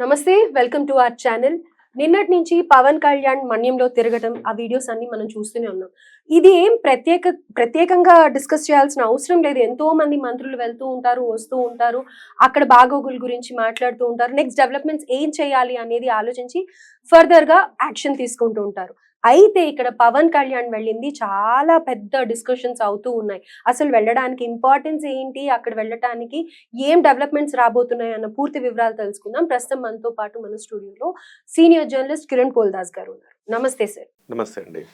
నమస్తే welcome to our channel. నిన్నటి నుంచి పవన్ కళ్యాణ్ మన్యంలో తిరగటం ఆ వీడియోస్ అన్ని మనం చూస్తూనే ఉన్నాం. ఇది ఏం ప్రత్యేక ప్రత్యేకంగా డిస్కస్ చేయాల్సిన అవసరం లేదు. ఎంతో మంది మంత్రులు వెళ్తూ ఉంటారు వస్తూ ఉంటారు అక్కడ బాగోగుల గురించి మాట్లాడుతూ ఉంటారు. నెక్స్ట్ డెవలప్మెంట్స్ ఏం చేయాలి అనేది ఆలోచించి ఫర్దర్గా యాక్షన్ తీసుకుంటూ ఉంటారు. అయితే ఇక్కడ పవన్ కళ్యాణ్ వెళ్ళింది చాలా పెద్ద డిస్కషన్స్ అవుతూ ఉన్నాయి. అసలు వెళ్ళడానికి ఇంపార్టెన్స్ ఏంటి? అక్కడ వెళ్ళటానికి ఏం డెవలప్మెంట్స్ రాబోతున్నాయి అన్న పూర్తి వివరాలు తెలుసుకుందాం. ప్రస్తుతం మనతో పాటు మన స్టూడియోలో సీనియర్ జర్నలిస్ట్ కిరణ్ కోల్దాస్ గారు ఉన్నారు. నమస్తే సార్. నమస్తే అండి.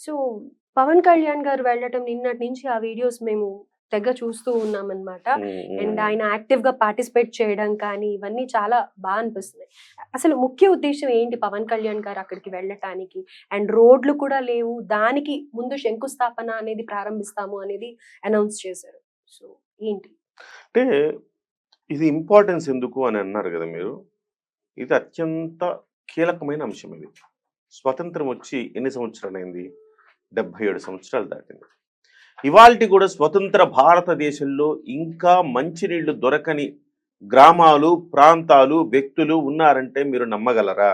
సో పవన్ కళ్యాణ్ గారు వెళ్ళటం నిన్నటి నుంచి ఆ వీడియోస్ మేము తెగ చూస్తూ ఉన్నాం అనమాట అండ్ ఆయన యాక్టివ్గా పార్టిసిపేట్ చేయడం కానీ ఇవన్నీ చాలా బాగా అనిపిస్తున్నాయి. అసలు ముఖ్య ఉద్దేశం ఏంటి పవన్ కళ్యాణ్ గారు అక్కడికి వెళ్ళటానికి? అండ్ రోడ్లు కూడా లేవు. దానికి ముందు శంకుస్థాపన అనేది ప్రారంభిస్తాము అనేది అనౌన్స్ చేశారు. సో ఏంటి? అంటే ఇది ఇంపార్టెన్స్ ఎందుకు అని అన్నారు కదా మీరు? ఇది అత్యంత కీలకమైన అంశం ఇది. స్వతంత్రం వచ్చి ఎన్ని సంవత్సరాలైంది? డెబ్బై ఏడు సంవత్సరాలు దాటింది. ఇవాల్టి కూడా స్వతంత్ర భారతదేశంలో ఇంకా మంచినీళ్ళు దొరకని గ్రామాలు ప్రాంతాలు వ్యక్తులు ఉన్నారంటే మీరు నమ్మగలరా?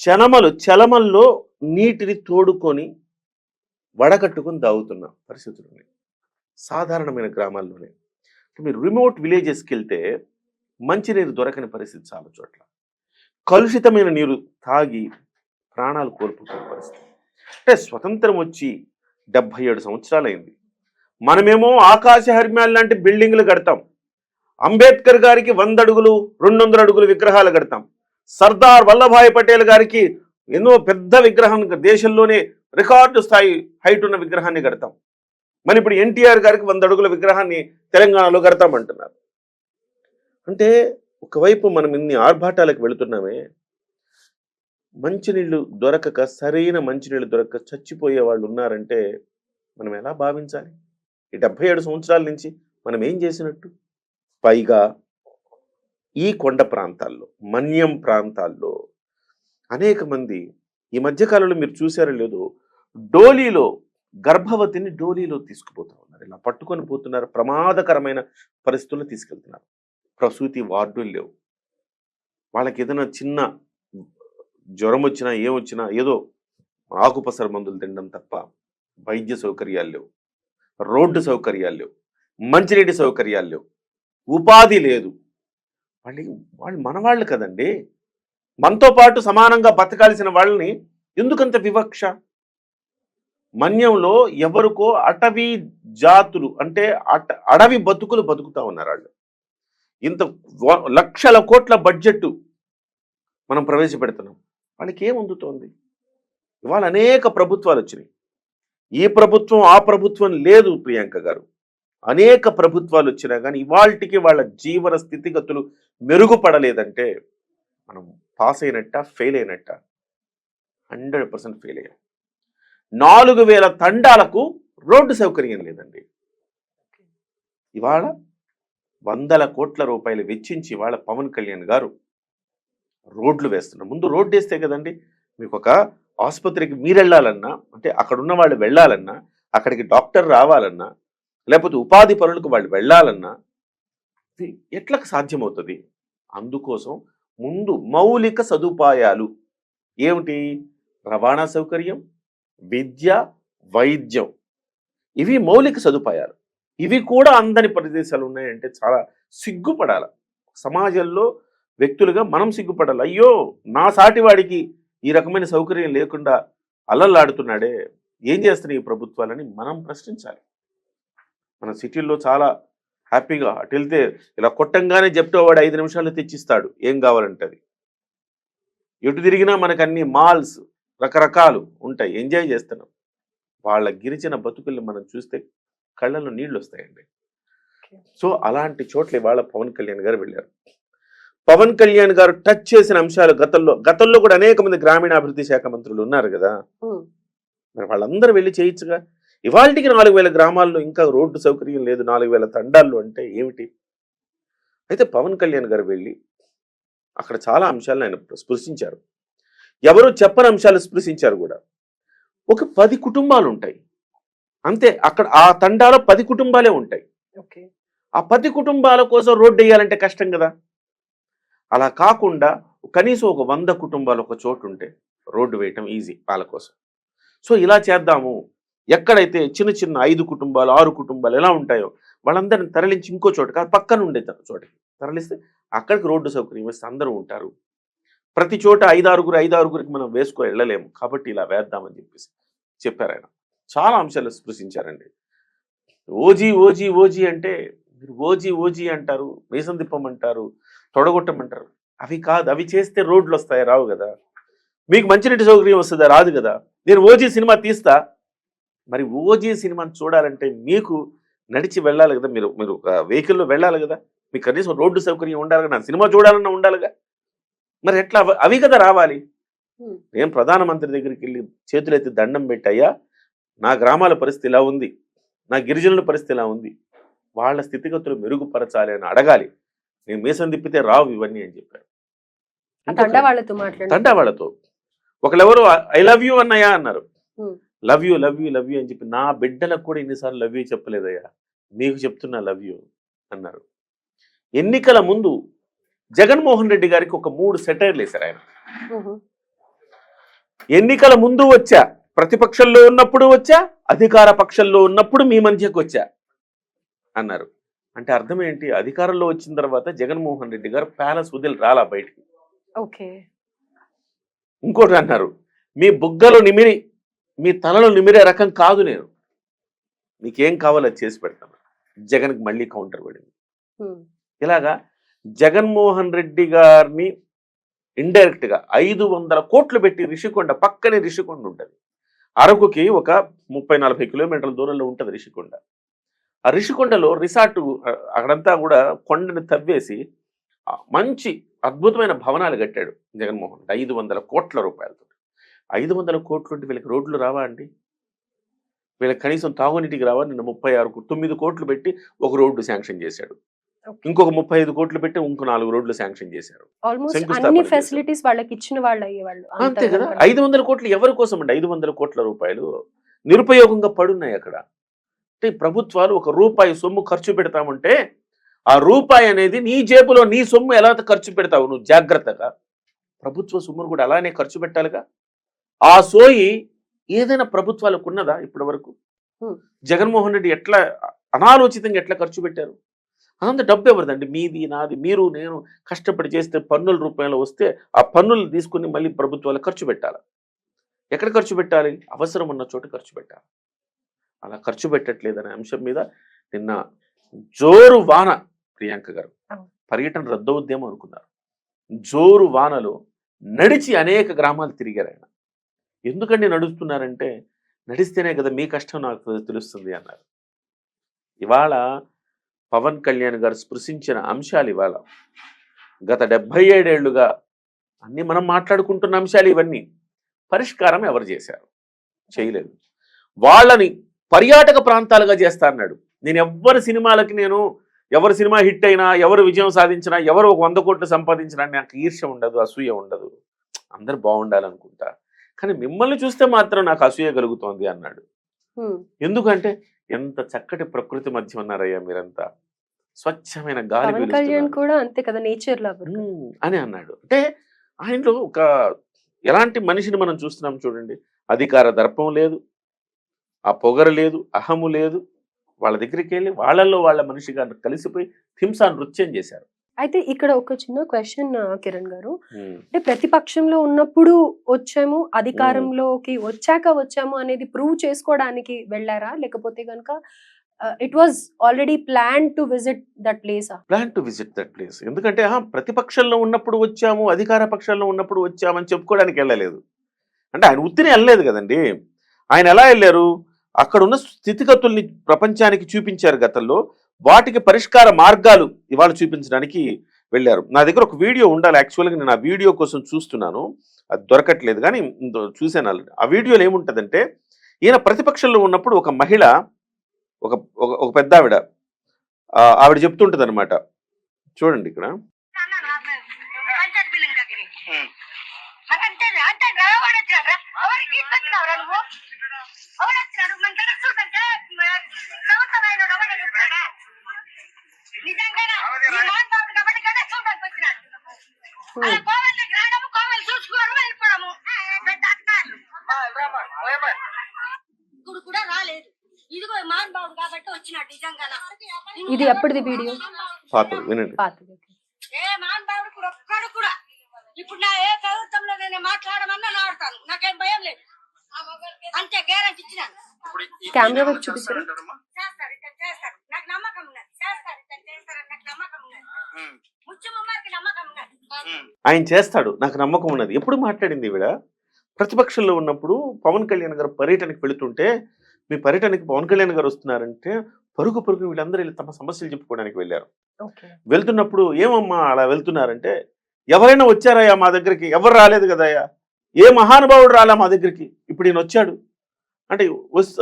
చనమలు చలమల్లో నీటిని తోడుకొని వడకట్టుకొని దాగుతున్న పరిస్థితులు ఉన్నాయి. సాధారణమైన గ్రామాల్లోనే. మీరు రిమోట్ విలేజెస్కి వెళ్తే మంచినీరు దొరకని పరిస్థితి చాలా చోట్ల. కలుషితమైన నీరు తాగి ప్రాణాలు కోల్పోతున్న పరిస్థితి. అంటే స్వతంత్రం వచ్చి డెబ్భై ఏడు సంవత్సరాలైంది. మనమేమో ఆకాశ హర్మ్యాలు లాంటి బిల్డింగ్లు కడతాం. అంబేద్కర్ గారికి వంద అడుగులు రెండు వందల అడుగులు విగ్రహాలు కడతాం. సర్దార్ వల్లభాయ్ పటేల్ గారికి ఎన్నో పెద్ద విగ్రహం దేశంలోనే రికార్డు స్థాయి హైట్ ఉన్న విగ్రహాన్ని కడతాం. మరి ఇప్పుడు ఎన్టీఆర్ గారికి వంద అడుగుల విగ్రహాన్ని తెలంగాణలో కడతామంటున్నారు. అంటే ఒకవైపు మనం ఇన్ని ఆర్భాటాలకు వెళుతున్నామే మంచినీళ్ళు దొరకక సరైన మంచినీళ్ళు దొరకక చచ్చిపోయే వాళ్ళు ఉన్నారంటే మనం ఎలా భావించాలి? ఈ డెబ్బై ఏడు సంవత్సరాల నుంచి మనం ఏం చేసినట్టు? పైగా ఈ కొండ ప్రాంతాల్లో మన్యం ప్రాంతాల్లో అనేక మంది ఈ మధ్యకాలంలో మీరు చూసారో లేదో డోలీలో గర్భవతిని డోలీలో తీసుకుపోతూ ఉన్నారు. ఇలా పట్టుకొని పోతున్నారు. ప్రమాదకరమైన పరిస్థితుల్లో తీసుకెళ్తున్నారు. ప్రసూతి వార్డులు లేవు. వాళ్ళకి ఏదైనా చిన్న జ్వరం వచ్చినా ఏమొచ్చినా ఏదో ఆకుపసర మందులు తినడం తప్ప వైద్య సౌకర్యాలు లేవు. రోడ్డు సౌకర్యాలు లేవు. మంచినీటి సౌకర్యాలు లేవు. ఉపాధి లేదు. వాళ్ళకి వాళ్ళు మనవాళ్ళు కదండి. మనతో పాటు సమానంగా బతకాల్సిన వాళ్ళని ఎందుకంత వివక్ష? మన్యంలో ఎవరికో అటవీ జాతులు అంటే అట అడవి బతుకులు బతుకుతా ఉన్నారు వాళ్ళు. ఇంత లక్షల కోట్ల బడ్జెట్ మనం ప్రవేశపెడుతున్నాం. వాళ్ళకి ఏం అందుతోంది ఇవాళ అనేక ప్రభుత్వాలు వచ్చినాయి ఈ ప్రభుత్వం ఆ ప్రభుత్వం లేదు ప్రియాంక గారు. అనేక ప్రభుత్వాలు వచ్చినా కానీ ఇవాళకి వాళ్ళ జీవన స్థితిగతులు మెరుగుపడలేదంటే మనం పాస్ అయినట్ట ఫెయిల్ అయినట్ట హండ్రెడ్ పర్సెంట్ ఫెయిల్ అయ్యాం నాలుగు వేల తండాలకు రోడ్డు సౌకర్యం లేదండి. ఇవాళ వందల కోట్ల రూపాయలు వెచ్చించి ఇవాళ పవన్ కళ్యాణ్ గారు రోడ్లు వేస్తున్నారు. ముందు రోడ్డు వేస్తే కదండి మీకు ఒక ఆసుపత్రికి మీరు వెళ్ళాలన్నా అంటే అక్కడ ఉన్న వాళ్ళు వెళ్ళాలన్నా అక్కడికి డాక్టర్ రావాలన్నా లేకపోతే ఉపాధి పనులకు వాళ్ళు వెళ్ళాలన్నా ఇది ఎట్లకు సాధ్యమవుతుంది? అందుకోసం ముందు మౌలిక సదుపాయాలు. ఏమిటి? రవాణా సౌకర్యం విద్య వైద్యం. ఇవి మౌలిక సదుపాయాలు. ఇవి కూడా అందని ప్రదేశాలు ఉన్నాయంటే చాలా సిగ్గుపడాలి. సమాజంలో వ్యక్తులుగా మనం సిగ్గుపడాలి. అయ్యో నా సాటివాడికి ఈ రకమైన సౌకర్యం లేకుండా అల్లల్లాడుతున్నాడే. ఏం చేస్తున్నాయి ఈ ప్రభుత్వాలని మనం ప్రశ్నించాలి. మన సిటీల్లో చాలా హ్యాపీగా అటు వెళ్తే ఇలా కొట్టంగానే వాడు ఐదు నిమిషాలు తెచ్చిస్తాడు. ఏం కావాలంటే అది ఎటు తిరిగినా మనకు అన్ని మాల్స్ రకరకాలు ఉంటాయి. ఎంజాయ్ చేస్తున్నాం. వాళ్ళ గిరిజన బతుకుల్ని మనం చూస్తే కళ్ళల్లో నీళ్ళు వస్తాయండి సో అలాంటి చోట్ల ఇవాళ పవన్ కళ్యాణ్ గారు వెళ్ళారు. పవన్ కళ్యాణ్ గారు టచ్ చేసిన అంశాలు గతంలో గతంలో కూడా అనేక మంది గ్రామీణాభివృద్ధి శాఖ మంత్రులు ఉన్నారు కదా. మరి వాళ్ళందరూ వెళ్ళి చేయొచ్చుగా? ఇవాళకి నాలుగు వేల గ్రామాల్లో ఇంకా రోడ్డు సౌకర్యం లేదు నాలుగు వేల తండాల్లో అంటే ఏమిటి? అయితే పవన్ కళ్యాణ్ గారు వెళ్ళి అక్కడ చాలా అంశాలను ఆయన స్పృశించారు. ఎవరు చెప్పని అంశాలు స్పృశించారు కూడా. ఒక పది కుటుంబాలు ఉంటాయి. అంతే అక్కడ ఆ తండాలో పది కుటుంబాలే ఉంటాయి. ఆ పది కుటుంబాల కోసం రోడ్డు వేయాలంటే కష్టం కదా. అలా కాకుండా కనీసం ఒక వంద కుటుంబాలు ఒక చోటు ఉంటే రోడ్డు వేయటం ఈజీ వాళ్ళ కోసం. సో ఇలా చేద్దాము. ఎక్కడైతే చిన్న చిన్న ఐదు కుటుంబాలు ఆరు కుటుంబాలు ఎలా ఉంటాయో వాళ్ళందరిని తరలించి ఇంకో చోట కాదు పక్కన ఉండే చోటకి తరలిస్తే అక్కడికి రోడ్డు సౌకర్యం వేస్తే అందరూ ఉంటారు. ప్రతి చోట ఐదారుగురు ఐదారుగురికి మనం వేసుకో వెళ్ళలేము. కాబట్టి ఇలా వేద్దామని చెప్పేసి చెప్పారు ఆయన. చాలా అంశాలు స్పృశించారండి. ఓజీ ఓజీ ఓజీ అంటే ఓజీ ఓజీ అంటారు మీసం తిప్పమంటారు తొడగొట్టమంటారు అవి కాదు అవి చేస్తే రోడ్లు వస్తాయి? రావు కదా. మీకు మంచినీటి సౌకర్యం వస్తుందా? రాదు కదా. నేను ఓజీ సినిమా తీస్తా. మరి ఓజీ సినిమాని చూడాలంటే మీకు నడిచి వెళ్ళాలి కదా మీరు. మీరు ఒక వెహికల్లో వెళ్ళాలి కదా. మీకు కనీసం రోడ్డు సౌకర్యం ఉండాలి కదా. నా సినిమా చూడాలన్నా ఉండాలిగా. మరి ఎట్లా? అవ- కదా రావాలి. నేను ప్రధానమంత్రి దగ్గరికి వెళ్ళి చేతులెత్తి దండం పెట్టయ్యా. నా గ్రామాల పరిస్థితి ఇలా ఉంది. నా గిరిజనుల పరిస్థితి ఇలా ఉంది. వాళ్ళ స్థితిగతులు మెరుగుపరచాలి అని అడగాలి. నేను మీసం తిప్పితే రావు ఇవన్నీ అని చెప్పారు. ఆ తండా వాళ్ళతో ఒకళ్ళెవరు ఐ లవ్ యూ అన్నయ్యా అన్నారు. Love you love you love you అని చెప్పి నా బిడ్డలకు కూడా ఇన్నిసార్లు లవ్ యూ చెప్పలేదయ్యా. మీకు చెప్తున్నా లవ్ యూ అన్నారు. ఎన్నికల ముందు జగన్మోహన్ రెడ్డి గారికి ఒక మూడు సెటైర్లు వేశారు ఆయన. ఎన్నికల ముందు వచ్చా? ప్రతిపక్షంలో ఉన్నప్పుడు వచ్చా? అధికార పక్షంలో ఉన్నప్పుడు మీ మధ్యకు వచ్చా? అన్నారు. అంటే అర్థం ఏంటి? అధికారంలో వచ్చిన తర్వాత జగన్మోహన్ రెడ్డి గారు ప్యాలెస్ వదిలి రాలా బయటికి. ఓకే. ఇంకోటి అన్నారు మీ బుగ్గలు నిమిరి మీ తలలో నిమిరే రకం కాదు నేను. నీకేం కావాలో అది చేసి పెడతాను. జగన్కి మళ్ళీ కౌంటర్ పడింది. ఇలాగా జగన్మోహన్ రెడ్డి గారిని ఇండైరెక్ట్గా ఐదు వందల కోట్లు పెట్టి రిషికొండ పక్కనే రిషికొండ ఉంటుంది. అరకుకి ఒక ముప్పై నలభై కిలోమీటర్ల దూరంలో ఉంటుంది రిషికొండ. ఆ రిషికొండలో రిసార్ట్ అక్కడంతా కూడా కొండని తవ్వేసి మంచి అద్భుతమైన భవనాలు కట్టాడు జగన్మోహన్ రెడ్డి. ఐదు వందల కోట్ల రూపాయలతో ఐదు వందల కోట్లు ఉంటే వీళ్ళకి రోడ్లు రావా అండి? వీళ్ళకి కనీసం తాగునీటికి రావా? నిన్న ముప్పై ఆరు తొమ్మిది కోట్లు పెట్టి ఒక రోడ్డు శాంక్షన్ చేశాడు. ఇంకొక ముప్పై ఐదు కోట్లు పెట్టి ఇంకో నాలుగు రోడ్లు శాంక్షన్ చేశారు. ఫెసిలిటీస్ వాళ్ళకి ఇచ్చిన వాళ్ళు అయ్యేవాళ్ళు. అంత కదా. ఐదు వందల కోట్లు ఎవరి కోసం అండి? ఐదు వందల కోట్ల రూపాయలు నిరుపయోగంగా పడున్నాయి అక్కడ. అంటే ప్రభుత్వాలు ఒక రూపాయి సొమ్ము ఖర్చు పెడతామంటే ఆ రూపాయి అనేది నీ జేబులో నీ సొమ్ము ఎలా ఖర్చు పెడతావు? నువ్వు జాగ్రత్తగా. ప్రభుత్వ సొమ్మును కూడా అలానే ఖర్చు పెట్టాలిగా. ఆ సోయి ఏదైనా ప్రభుత్వాలకు ఉన్నదా ఇప్పటి వరకు. జగన్మోహన్ రెడ్డి ఎట్లా అనాలోచితంగా ఎట్లా ఖర్చు పెట్టారు? అదంతా డబ్బు ఎవరిదండి? మీది నాది మీరు నేను కష్టపడి చేస్తే పన్నుల రూపాయలు వస్తే ఆ పన్నులు తీసుకుని మళ్ళీ ప్రభుత్వాలు ఖర్చు పెట్టాలి? ఎక్కడ ఖర్చు పెట్టాలి? అవసరం ఉన్న చోట ఖర్చు పెట్టాలి? అలా ఖర్చు పెట్టట్లేదనే అంశం మీద నిన్న జోరు వాన ప్రియాంక గారు. పర్యటన రద్దవుద్దేమో అనుకున్నారు. జోరు వానలో నడిచి అనేక గ్రామాలు తిరిగారు ఆయన. ఎందుకండి నడుస్తున్నారంటే నడిస్తేనే కదా మీ కష్టం నాకు తెలుస్తుంది అన్నారు. ఇవాళ పవన్ కళ్యాణ్ గారు స్పృశించిన అంశాలు ఇవాళ. గత డెబ్బై ఏడేళ్ళుగా అన్ని మనం మాట్లాడుకుంటున్న అంశాలు ఇవన్నీ పరిష్కారం ఎవరు చేశారు? చేయలేదు. వాళ్ళని పర్యాటక ప్రాంతాలుగా చేస్తా అన్నాడు. నేను ఎవ్వరి సినిమాలకి నేను ఎవరి సినిమా హిట్ అయినా ఎవరు విజయం సాధించినా ఎవరు ఒక వంద కోట్లు సంపాదించినా నాకు ఈర్ష్య ఉండదు అసూయ ఉండదు. అందరు బాగుండాలనుకుంటా. కానీ మిమ్మల్ని చూస్తే మాత్రం నాకు అసూయ కలుగుతోంది అన్నాడు. ఎందుకంటే ఎంత చక్కటి ప్రకృతి మధ్య ఉన్నారయ్యా మీరంతా. స్వచ్ఛమైన గాలి. కూడా అంతే కదా నేచర్ లవర్ అని అన్నాడు. అంటే ఆయనలో ఒక ఎలాంటి మనిషిని మనం చూస్తున్నాం చూడండి. అధికార దర్పం లేదు. ఆ పొగరు లేదు అహము లేదు. వాళ్ళ దగ్గరికి వెళ్ళి వాళ్ళల్లో వాళ్ళ మనిషిగా కలిసిపోయి హింసా నృత్యం చేశారు. అయితే ఇక్కడ ఒక చిన్న క్వశ్చన్ కిరణ్ గారు. అంటే ప్రతిపక్షంలో ఉన్నప్పుడు వచ్చాము అధికారంలోకి వచ్చాక వచ్చాము అనేది ప్రూవ్ చేసుకోవడానికి వెళ్ళారా? లేకపోతే కనుక it was already plan to visit that place plan to visit that place ఎందుకంటే ప్రతిపక్షంలో ఉన్నప్పుడు వచ్చాము అధికార పక్షంలో ఉన్నప్పుడు వచ్చామని చెప్పుకోవడానికి వెళ్ళలేదు. అంటే ఆయన ఉత్తిని వెళ్ళలేదు కదండి. ఆయన ఎలా వెళ్ళారు? అక్కడ ఉన్న స్థితిగతుల్ని ప్రపంచానికి చూపించారు గతంలో. వాటికి పరిష్కార మార్గాలు ఇవాళ చూపించడానికి వెళ్ళారు. నా దగ్గర ఒక వీడియో ఉండాలి. యాక్చువల్గా నేను ఆ వీడియో కోసం చూస్తున్నాను. అది దొరకట్లేదు కానీ చూశాను. ఆ వీడియోలో ఏముంటుందంటే ఈయన ప్రతిపక్షంలో ఉన్నప్పుడు ఒక మహిళ ఒక ఒక- ఒక పెద్ద ఆవిడ ఆ, ఆవిడ చెప్తుంటది అనమాట చూడండి ఇక్కడ. ఇది ఎప్పటిది వీడియో? పాత వినండి పాతది ఏ మహానుభావుడు కూడా ఒక్కడు కూడా ఇప్పుడు నా ఏ ప్రభుత్వంలో నేను మాట్లాడమన్నా నాడుతాను నాకేం భయం లేదు అంతే గ్యారంటీ ఇచ్చినాను కెమెరా వైపు చూపించారు చేస్తారు ఇతను చేస్తారు నాకు నమ్మకం ఉన్నది చేస్తారు ఇతను చేస్తారని నాకు నమ్మకం ఉన్నది ముఖ్యమంత్రికి నమ్మకం ఉన్నది. ఆయన చేస్తాడు. నాకు నమ్మకం ఉన్నది. ఎప్పుడు మాట్లాడింది ఈవిడ? ప్రతిపక్షంలో ఉన్నప్పుడు పవన్ కళ్యాణ్ గారు పర్యటనకు వెళుతుంటే మీ పర్యటనకి పవన్ కళ్యాణ్ గారు వస్తున్నారంటే పరుగు పరుగు వీళ్ళందరూ వెళ్ళి తమ సమస్యలు చెప్పుకోవడానికి వెళ్ళారు. ఓకే. వెళ్తున్నప్పుడు ఏమమ్మా అలా వెళ్తున్నారంటే ఎవరైనా వచ్చారయ్యా మా దగ్గరికి? ఎవరు రాలేదు కదయ్యా? ఏ మహానుభావుడు రాలా మా దగ్గరికి? ఇప్పుడు ఈయన వచ్చాడు. అంటే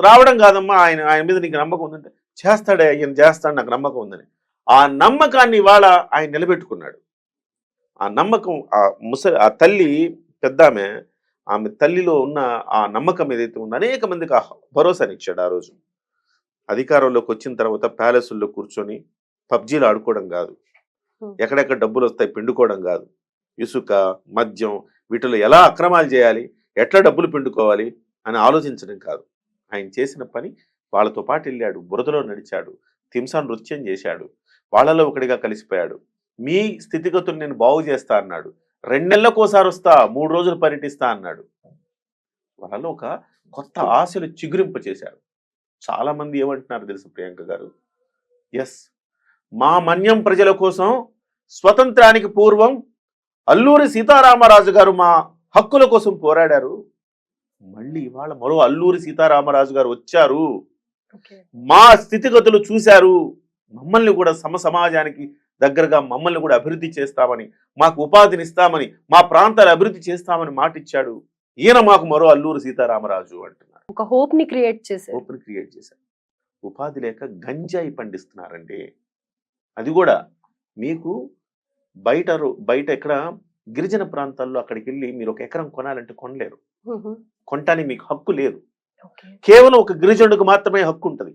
రావడం కాదమ్మా ఆయన ఆయన మీద నీకు నమ్మకం ఉందంటే చేస్తాడే ఈయన చేస్తాడు నాకు నమ్మకం ఉందని. ఆ నమ్మకాన్ని ఇవాళ ఆయన నిలబెట్టుకున్నాడు. ఆ నమ్మకం ఆ ముసలి ఆ తల్లి పెద్ద ఆమె ఆమె తల్లిలో ఉన్న ఆ నమ్మకం ఏదైతే ఉందో అనేక మందికి ఆ భరోసానిచ్చాడు ఆ రోజు. అధికారంలోకి వచ్చిన తర్వాత ప్యాలెసుల్లో కూర్చొని పబ్జీలు ఆడుకోవడం కాదు. ఎక్కడెక్కడ డబ్బులు వస్తాయి పిండుకోవడం కాదు. ఇసుక మద్యం వీటిలో ఎలా అక్రమాలు చేయాలి ఎట్లా డబ్బులు పిండుకోవాలి అని ఆలోచించడం కాదు. ఆయన చేసిన పని వాళ్ళతో పాటు వెళ్ళాడు. బురదలో నడిచాడు. తింసా నృత్యం చేశాడు. వాళ్ళలో ఒకటిగా కలిసిపోయాడు. మీ స్థితిగతులు నేను బాగు చేస్తా అన్నాడు. రెండు నెలలకోసారి వస్తా మూడు రోజులు పర్యటిస్తా అన్నాడు. వాళ్ళలో ఒక కొత్త ఆశలు చిగురింప చేశారు. చాలా మంది ఏమంటున్నారు తెలుసు ప్రియాంక గారు? ఎస్. మా మన్యం ప్రజల కోసం స్వతంత్రానికి పూర్వం అల్లూరి సీతారామరాజు గారు మా హక్కుల కోసం పోరాడారు. మళ్ళీ ఇవాళ మరో అల్లూరి సీతారామరాజు గారు వచ్చారు. మా స్థితిగతులు చూశారు. మమ్మల్ని కూడా సమ సమాజానికి దగ్గరగా మమ్మల్ని కూడా అభివృద్ధి చేస్తామని మాకు ఉపాధిని ఇస్తామని మా ప్రాంతాలు అభివృద్ధి చేస్తామని మాటిచ్చాడు ఈయన మాకు మరో అల్లూరి సీతారామరాజు అంటున్నారు. ఒక హోప్ని క్రియేట్ చేశారు. ఓపెన్ క్రియేట్ చేశారు. ఉపాధి లేక గంజాయి పండిస్తున్నారండి. అది కూడా మీకు బయట బయట ఎక్కడ గిరిజన ప్రాంతాల్లో అక్కడికి వెళ్ళి మీరు ఒక ఎకరం కొనాలంటే కొనలేరు. కొనటానికి మీకు హక్కు లేదు. కేవలం ఒక గిరిజనుడికి మాత్రమే హక్కు ఉంటుంది.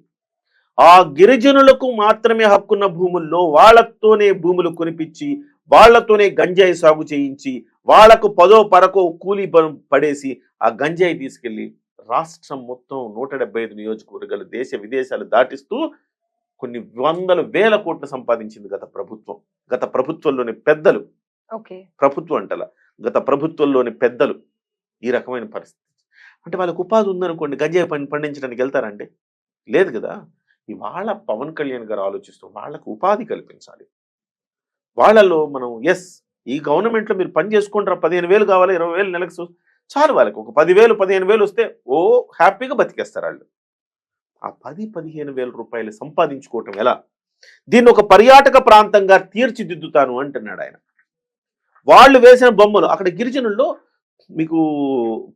ఆ గిరిజనులకు మాత్రమే హక్కున్న భూముల్లో వాళ్ళతోనే భూములు కొనిపించి వాళ్ళతోనే గంజాయి సాగు చేయించి వాళ్ళకు పదో పరకో కూలీ పడేసి ఆ గంజాయి తీసుకెళ్ళి రాష్ట్రం మొత్తం నూట డెబ్బై ఐదు నియోజకవర్గాలు దేశ విదేశాలు దాటిస్తూ కొన్ని వందల వేల కోట్లు సంపాదించింది గత ప్రభుత్వం. గత ప్రభుత్వంలోని పెద్దలు. ప్రభుత్వం అంటల. గత ప్రభుత్వంలోని పెద్దలు ఈ రకమైన పరిస్థితి. అంటే వాళ్ళకు ఉపాధి ఉందనుకోండి గంజాయి పని పండించడానికి వెళ్తారండి. లేదు కదా! ఇవాళ పవన్ కళ్యాణ్ గారు ఆలోచిస్తూ వాళ్ళకు ఉపాధి కల్పించాలి. వాళ్ళలో మనం ఎస్ ఈ గవర్నమెంట్లో మీరు పని చేసుకుంటారు పదిహేను వేలు కావాలి ఇరవై వేలు నెలకు చాలు వాళ్ళకి. ఒక పదివేలు పదిహేను వేలు వస్తే ఓ హ్యాపీగా బతికేస్తారు వాళ్ళు. ఆ పది పదిహేను వేల రూపాయలు సంపాదించుకోవటం ఎలా? దీన్ని ఒక పర్యాటక ప్రాంతంగా తీర్చిదిద్దుతాను అంటున్నాడు ఆయన. వాళ్ళు వేసిన బొమ్మలు అక్కడ గిరిజనుల్లో మీకు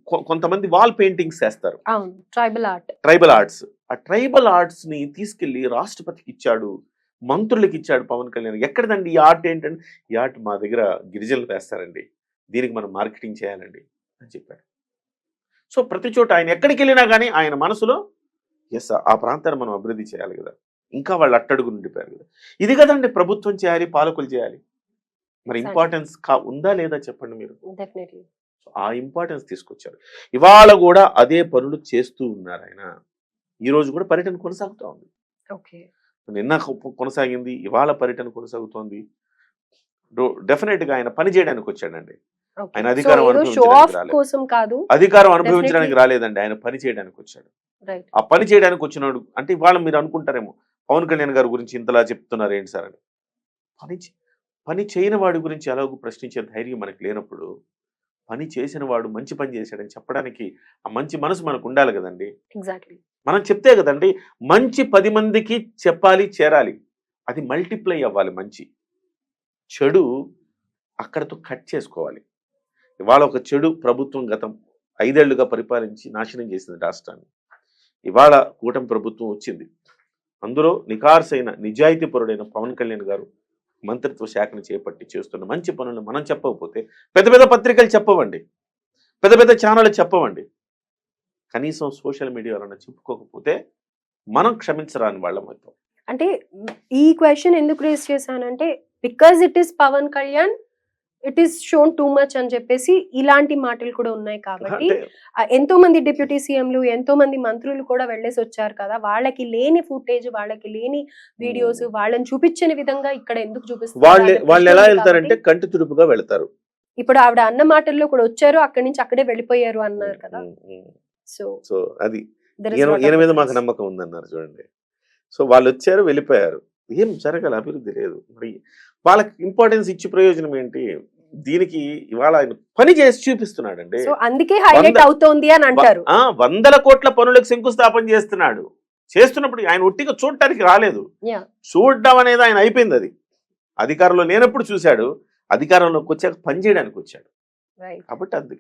కొంతమంది వాల్ పెయింటింగ్స్ వేస్తారు అవును. Tribal art. Tribal arts. ఆ ట్రైబల్ ఆర్ట్స్ని తీసుకెళ్ళి రాష్ట్రపతికి ఇచ్చాడు మంత్రులకి ఇచ్చాడు పవన్ కళ్యాణ్ ఎక్కడదండి ఈ ఆర్ట్ ఏంటంటే ఈ ఆర్ట్ మా దగ్గర గిరిజనులు వేస్తారండి. దీనికి మనం మార్కెటింగ్ చేయాలండి అని చెప్పాడు. సో ప్రతి చోట ఆయన ఎక్కడికి వెళ్ళినా కానీ ఆయన మనసులో ఎస్ ఆ ప్రాంతాన్ని మనం అభివృద్ధి చేయాలి కదా. ఇంకా వాళ్ళు అట్టడుగు ఉండిపోయారు కదా. ఇది కదండి ప్రభుత్వం చేయాలి పాలకులు చేయాలి. మరి. ఇంపార్టెన్స్ కా ఉందా లేదా చెప్పండి మీరు? డెఫినెట్లీ. ఆ ఇంపార్టెన్స్ తీసుకొచ్చారు ఇవాళ కూడా అదే పనులు చేస్తూ ఉన్నారు ఆయన. ఈ రోజు కూడా పర్యటన కొనసాగుతూ ఉంది. నిన్న కొనసాగింది ఇవాళ పర్యటన కొనసాగుతోంది. డెఫినెట్గా ఆయన పని చేయడానికి వచ్చాడండి. ఆయన అధికారం అనుభవించడానికి అధికారం అనుభవించడానికి. రాలేదండి. ఆయన పని చేయడానికి వచ్చాడు. ఆ పని చేయడానికి వచ్చినాడు అంటే ఇవాళ మీరు అనుకుంటారేమో పవన్ కళ్యాణ్ గారి గురించి ఇంతలా చెప్తున్నారు ఏంటి సార్ అని. పని పని చేయని వాడి గురించి ఎలాగో ప్రశ్నించే ధైర్యం మనకు లేనప్పుడు పని చేసిన వాడు మంచి పని చేశాడని చెప్పడానికి ఆ మంచి మనసు మనకు ఉండాలి కదండి. ఎగ్జాక్ట్లీ మనం చెప్తే కదండి మంచి పది మందికి చెప్పాలి చేరాలి. అది మల్టిప్లై అవ్వాలి మంచి. చెడు అక్కడతో కట్ చేసుకోవాలి. ఇవాళ ఒక చెడు ప్రభుత్వం గతం ఐదేళ్ళుగా పరిపాలించి నాశనం చేసింది రాష్ట్రాన్ని. ఇవాళ కూటమి ప్రభుత్వం వచ్చింది. అందులో నికార్సైన నిజాయితీపరుడైన పవన్ కళ్యాణ్ గారు మంత్రిత్వ శాఖను చేపట్టి చేస్తున్న మంచి పనులు మనం చెప్పకపోతే పెద్ద పెద్ద పత్రికలు చెప్పవండి. పెద్ద పెద్ద ఛానళ్ళు చెప్పవండి. కనీసం సోషల్ మీడియాలో చెప్పుకోకపోతే మనం క్షమించరాని వాళ్ళం అవుతాం. అంటే ఈ క్వశ్చన్ ఎందుకు రేస్ చేశానంటే because it is Pawan Kalyan it is shown too much అని చెప్పేసి ఇలాంటి మాటలు కూడా ఉన్నాయి కాబట్టి ఎంతో మంది డిప్యూటీ సీఎంలు ఎంతో మంది మంత్రులు కూడా వెళ్ళేసి వచ్చారు కదా. వాళ్ళకి లేని ఫుటేజ్ వాళ్ళకి లేని వీడియోస్ వాళ్ళని చూపించని విధంగా ఇక్కడ ఎందుకు చూపిస్తున్నారు వాళ్ళు ఎలా వెళ్తారంటే కంటి తుడుపుగా వెళ్తారు. ఇప్పుడు ఆవిడ అన్న మాటల్లో కూడా వచ్చారు అక్కడి నుంచి అక్కడే వెళ్ళిపోయారు అన్నారు కదా. సో సో అది ఈయన మీద మాకు నమ్మకం ఉందన్నారు చూడండి. సో వాళ్ళు వచ్చారు వెళ్ళిపోయారు. ఏం జరగాలి? అభివృద్ధి లేదు. మరి వాళ్ళకి ఇంపార్టెన్స్ ఇచ్చి ప్రయోజనం ఏంటి? దీనికి ఇవాళ ఆయన పని చేసి చూపిస్తున్నాడండి. అందుకే హైలైట్ అవుతోంది అని అంటారు. ఆ వందల కోట్ల పనులకు శంకుస్థాపన చేస్తున్నాడు. చేస్తున్నప్పుడు ఆయన ఒట్టిగా చూడటానికి రాలేదు. చూడడం అనేది ఆయన అయిపోయింది అది. అధికారంలో లేనప్పుడు చూశాడు. అధికారంలోకి వచ్చాక పని చేయడానికి వచ్చాడు. కాబట్టి అందుకే